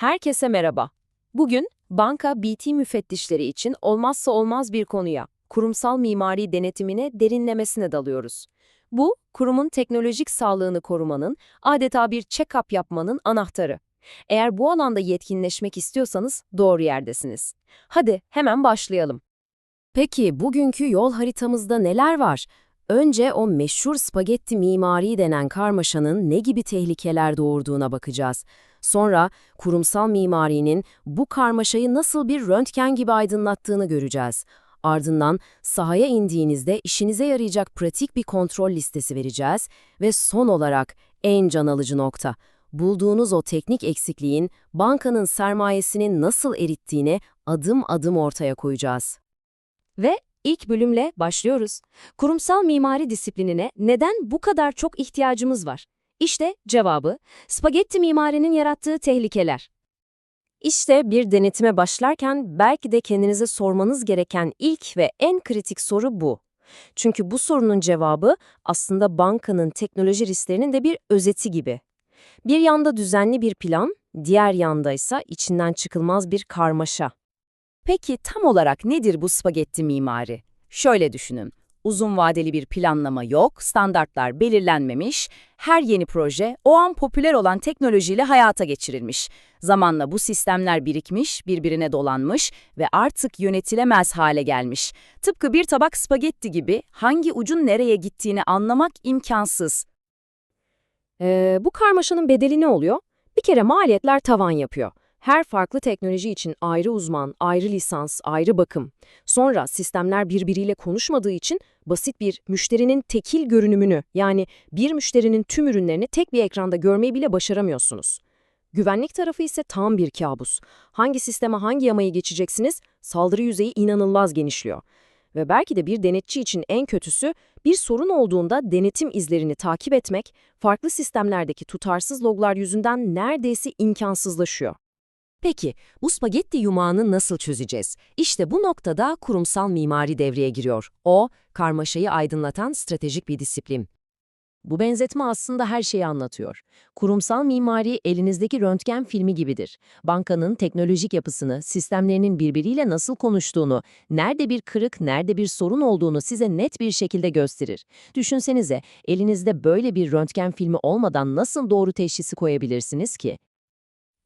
Herkese merhaba. Bugün banka BT müfettişleri için olmazsa olmaz bir konuya, kurumsal mimari denetimine derinlemesine dalıyoruz. Bu, kurumun teknolojik sağlığını korumanın, adeta bir check-up yapmanın anahtarı. Eğer bu alanda yetkinleşmek istiyorsanız doğru yerdesiniz. Hadi hemen başlayalım. Peki bugünkü yol haritamızda neler var? Önce o meşhur spagetti mimari denen karmaşanın ne gibi tehlikeler doğurduğuna bakacağız. Sonra kurumsal mimarinin bu karmaşayı nasıl bir röntgen gibi aydınlattığını göreceğiz. Ardından sahaya indiğinizde işinize yarayacak pratik bir kontrol listesi vereceğiz ve son olarak en can alıcı nokta. Bulduğunuz o teknik eksikliğin bankanın sermayesini nasıl erittiğini adım adım ortaya koyacağız. Ve ilk bölümle başlıyoruz. Kurumsal mimari disiplinine neden bu kadar çok ihtiyacımız var? İşte cevabı, spagetti mimarinin yarattığı tehlikeler. İşte bir denetime başlarken belki de kendinize sormanız gereken ilk ve en kritik soru bu. Çünkü bu sorunun cevabı aslında bankanın teknoloji risklerinin de bir özeti gibi. Bir yanda düzenli bir plan, diğer yanda ise içinden çıkılmaz bir karmaşa. Peki tam olarak nedir bu spagetti mimari? Şöyle düşünün. Uzun vadeli bir planlama yok, standartlar belirlenmemiş, her yeni proje o an popüler olan teknolojiyle hayata geçirilmiş. Zamanla bu sistemler birikmiş, birbirine dolanmış ve artık yönetilemez hale gelmiş. Tıpkı bir tabak spagetti gibi hangi ucun nereye gittiğini anlamak imkansız. Ee, bu karmaşanın bedeli ne oluyor? Bir kere maliyetler tavan yapıyor. Her farklı teknoloji için ayrı uzman, ayrı lisans, ayrı bakım. Sonra sistemler birbiriyle konuşmadığı için basit bir müşterinin tekil görünümünü yani bir müşterinin tüm ürünlerini tek bir ekranda görmeyi bile başaramıyorsunuz. Güvenlik tarafı ise tam bir kabus. Hangi sisteme hangi yamayı geçeceksiniz? Saldırı yüzeyi inanılmaz genişliyor. Ve belki de bir denetçi için en kötüsü bir sorun olduğunda denetim izlerini takip etmek farklı sistemlerdeki tutarsız loglar yüzünden neredeyse imkansızlaşıyor. Peki, bu spagetti yumağını nasıl çözeceğiz? İşte bu noktada kurumsal mimari devreye giriyor. O, karmaşayı aydınlatan stratejik bir disiplin. Bu benzetme aslında her şeyi anlatıyor. Kurumsal mimari elinizdeki röntgen filmi gibidir. Bankanın teknolojik yapısını, sistemlerinin birbiriyle nasıl konuştuğunu, nerede bir kırık, nerede bir sorun olduğunu size net bir şekilde gösterir. Düşünsenize, elinizde böyle bir röntgen filmi olmadan nasıl doğru teşhisi koyabilirsiniz ki?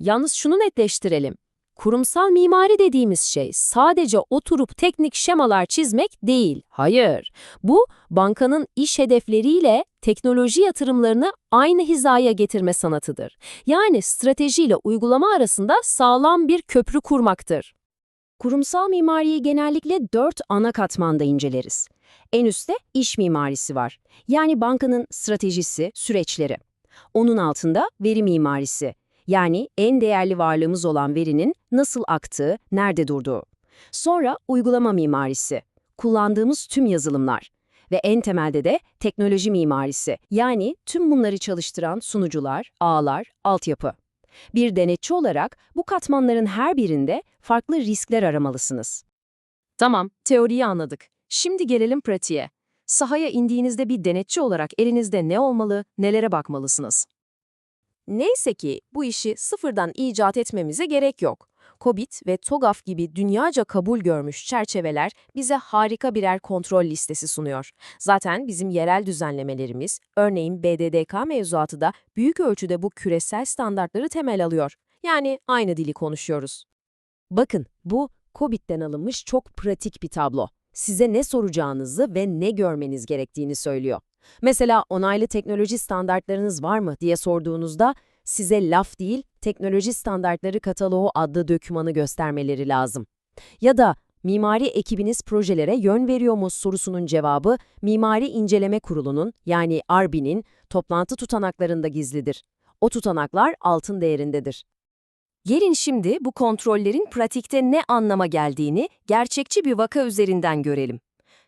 Yalnız şunu netleştirelim. Kurumsal mimari dediğimiz şey sadece oturup teknik şemalar çizmek değil. Hayır. Bu, bankanın iş hedefleriyle teknoloji yatırımlarını aynı hizaya getirme sanatıdır. Yani stratejiyle uygulama arasında sağlam bir köprü kurmaktır. Kurumsal mimariyi genellikle dört ana katmanda inceleriz. En üstte iş mimarisi var. Yani bankanın stratejisi, süreçleri. Onun altında veri mimarisi, yani en değerli varlığımız olan verinin nasıl aktığı, nerede durduğu. Sonra uygulama mimarisi, kullandığımız tüm yazılımlar ve en temelde de teknoloji mimarisi, yani tüm bunları çalıştıran sunucular, ağlar, altyapı. Bir denetçi olarak bu katmanların her birinde farklı riskler aramalısınız. Tamam, teoriyi anladık. Şimdi gelelim pratiğe. Sahaya indiğinizde bir denetçi olarak elinizde ne olmalı, nelere bakmalısınız? Neyse ki bu işi sıfırdan icat etmemize gerek yok. COBIT ve TOGAF gibi dünyaca kabul görmüş çerçeveler bize harika birer kontrol listesi sunuyor. Zaten bizim yerel düzenlemelerimiz, örneğin BDDK mevzuatı da büyük ölçüde bu küresel standartları temel alıyor. Yani aynı dili konuşuyoruz. Bakın, bu COBIT'ten alınmış çok pratik bir tablo. Size ne soracağınızı ve ne görmeniz gerektiğini söylüyor. Mesela onaylı teknoloji standartlarınız var mı diye sorduğunuzda size laf değil, teknoloji standartları kataloğu adlı dokümanı göstermeleri lazım. Ya da mimari ekibiniz projelere yön veriyor mu sorusunun cevabı Mimari İnceleme Kurulu'nun yani ARBİ'nin toplantı tutanaklarında gizlidir. O tutanaklar altın değerindedir. Gelin şimdi bu kontrollerin pratikte ne anlama geldiğini gerçekçi bir vaka üzerinden görelim.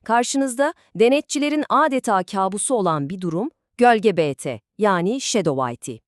Karşınızda denetçilerin adeta kabusu olan bir durum, gölge BT yani Shadow IT.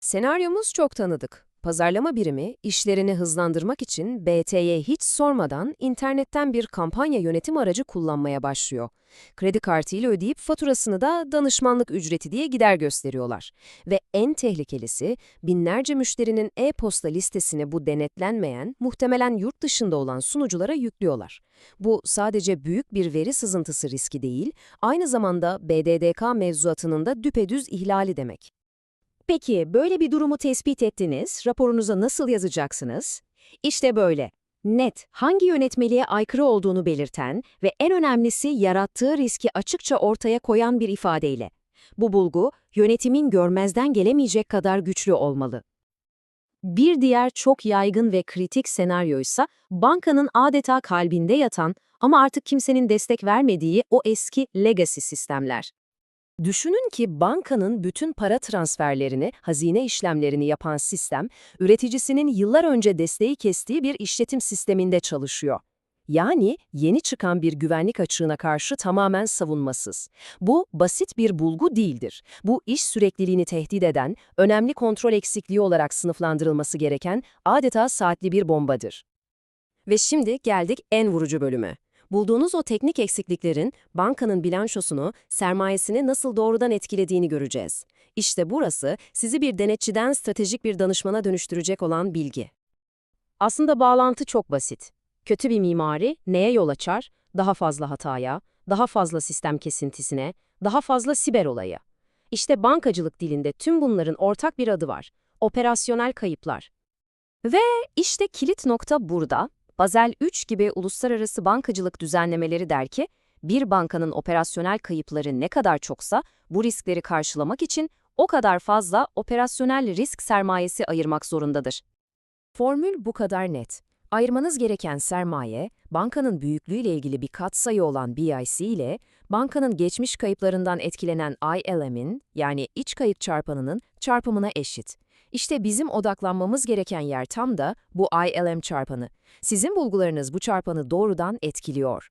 Senaryomuz çok tanıdık. Pazarlama birimi işlerini hızlandırmak için BT'ye hiç sormadan internetten bir kampanya yönetim aracı kullanmaya başlıyor. Kredi kartıyla ödeyip faturasını da danışmanlık ücreti diye gider gösteriyorlar. Ve en tehlikelisi binlerce müşterinin e-posta listesini bu denetlenmeyen, muhtemelen yurt dışında olan sunuculara yüklüyorlar. Bu sadece büyük bir veri sızıntısı riski değil, aynı zamanda BDDK mevzuatının da düpedüz ihlali demek. Peki böyle bir durumu tespit ettiniz, raporunuza nasıl yazacaksınız? İşte böyle. Net, hangi yönetmeliğe aykırı olduğunu belirten ve en önemlisi yarattığı riski açıkça ortaya koyan bir ifadeyle. Bu bulgu, yönetimin görmezden gelemeyecek kadar güçlü olmalı. Bir diğer çok yaygın ve kritik senaryoysa bankanın adeta kalbinde yatan ama artık kimsenin destek vermediği o eski legacy sistemler. Düşünün ki bankanın bütün para transferlerini, hazine işlemlerini yapan sistem, üreticisinin yıllar önce desteği kestiği bir işletim sisteminde çalışıyor. Yani yeni çıkan bir güvenlik açığına karşı tamamen savunmasız. Bu basit bir bulgu değildir. Bu iş sürekliliğini tehdit eden, önemli kontrol eksikliği olarak sınıflandırılması gereken adeta saatli bir bombadır. Ve şimdi geldik en vurucu bölüme. Bulduğunuz o teknik eksikliklerin bankanın bilançosunu, sermayesini nasıl doğrudan etkilediğini göreceğiz. İşte burası sizi bir denetçiden stratejik bir danışmana dönüştürecek olan bilgi. Aslında bağlantı çok basit. Kötü bir mimari neye yol açar? Daha fazla hataya, daha fazla sistem kesintisine, daha fazla siber olaya. İşte bankacılık dilinde tüm bunların ortak bir adı var. Operasyonel kayıplar. Ve işte kilit nokta burada. Basel 3 gibi uluslararası bankacılık düzenlemeleri der ki, bir bankanın operasyonel kayıpları ne kadar çoksa bu riskleri karşılamak için o kadar fazla operasyonel risk sermayesi ayırmak zorundadır. Formül bu kadar net. Ayırmanız gereken sermaye, bankanın büyüklüğüyle ilgili bir katsayı olan BIC ile bankanın geçmiş kayıplarından etkilenen ILM'in yani iç kayıp çarpanının çarpımına eşit. İşte bizim odaklanmamız gereken yer tam da bu ILM çarpanı. Sizin bulgularınız bu çarpanı doğrudan etkiliyor.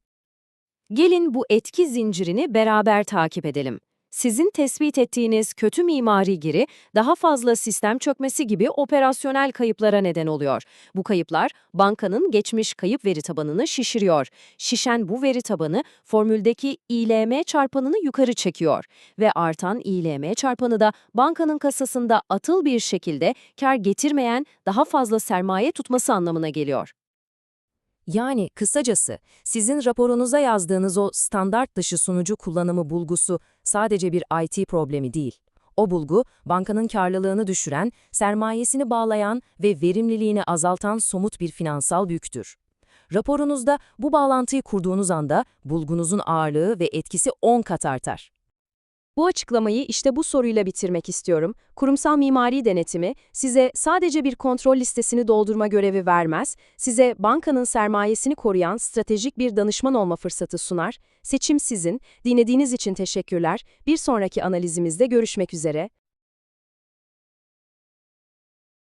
Gelin bu etki zincirini beraber takip edelim. Sizin tespit ettiğiniz kötü mimari giri daha fazla sistem çökmesi gibi operasyonel kayıplara neden oluyor. Bu kayıplar bankanın geçmiş kayıp veri tabanını şişiriyor. Şişen bu veri tabanı formüldeki ILM çarpanını yukarı çekiyor ve artan ILM çarpanı da bankanın kasasında atıl bir şekilde kar getirmeyen daha fazla sermaye tutması anlamına geliyor. Yani kısacası sizin raporunuza yazdığınız o standart dışı sunucu kullanımı bulgusu sadece bir IT problemi değil. O bulgu, bankanın karlılığını düşüren, sermayesini bağlayan ve verimliliğini azaltan somut bir finansal büktür. Raporunuzda bu bağlantıyı kurduğunuz anda bulgunuzun ağırlığı ve etkisi 10 kat artar. Bu açıklamayı işte bu soruyla bitirmek istiyorum. Kurumsal mimari denetimi size sadece bir kontrol listesini doldurma görevi vermez, size bankanın sermayesini koruyan stratejik bir danışman olma fırsatı sunar. Seçim sizin. Dinlediğiniz için teşekkürler. Bir sonraki analizimizde görüşmek üzere.